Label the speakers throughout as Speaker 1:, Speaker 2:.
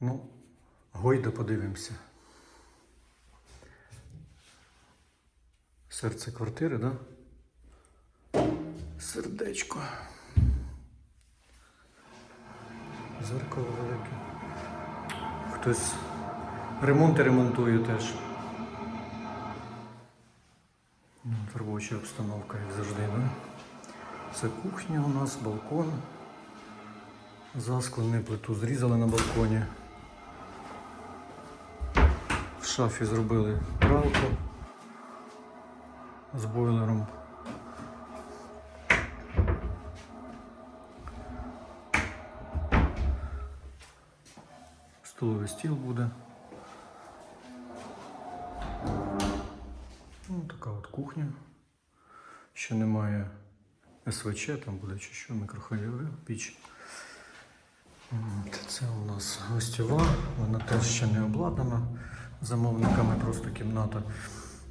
Speaker 1: Ну, гойда подивимося. Серце квартири, да? Сердечко. Зеркало велике. Хтось ремонти ремонтує теж. Ну, Робоча обстановка, як завжди, да? Це кухня у нас, балкон. Засклений плиту зрізали на балконі. Шафі зробили пралку з бойлером. Столовий стіл буде. Ну, така от кухня. Ще немає СВЧ, там буде чи що, мікрохвильова піч. Це у нас гостьова, вона теж ще не обладнана замовниками, просто кімната.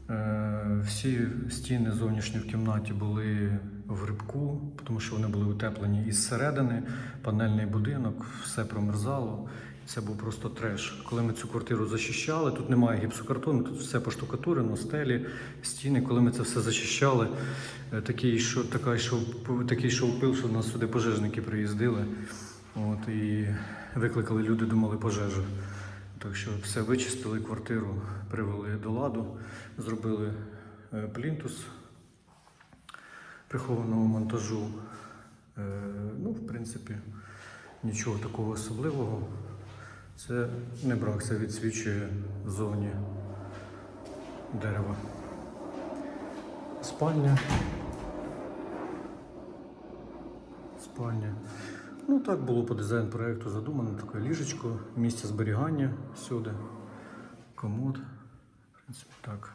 Speaker 1: Е, Всі стіни зовнішні в кімнаті були в рибку, тому що вони були утеплені із середини, панельний будинок, все промерзало. Це був просто треш. Коли ми цю квартиру зачищали, тут немає гіпсокартону, тут все поштукатурено, стелі, стіни. Коли ми це все зачищали, е, такий, що, така, йшов, такий йшов пил, що нас сюди пожежники приїздили. От, і викликали люди, думали пожежу. Так що все вичистили квартиру, привели до ладу, зробили е, плінтус прихованого монтажу. Е, Ну, в принципі, нічого такого особливого. Це не брак, це відсвічує зовні дерева. Спальня. Спальня. Ну так було по дизайн проєкту задумано. Таке ліжечко, місце зберігання всюди. Комод. В принципі, так.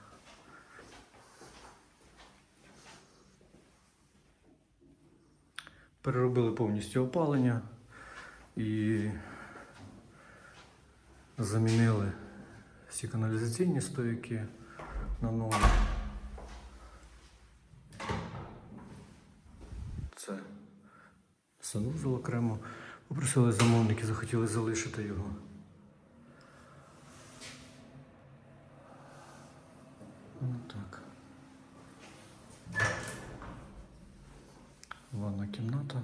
Speaker 1: Переробили повністю опалення і замінили всі каналізаційні стояки на нові. Це санузел окремо. Попросили замовники, захотіли залишити його. Ну так. Ванна кімната.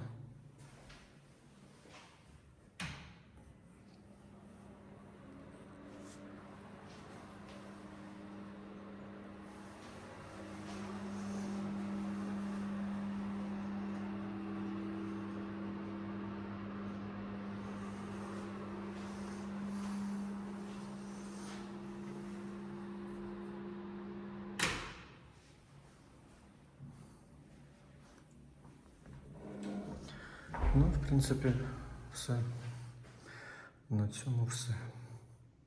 Speaker 1: Ну, в принципі, все. На цьому все.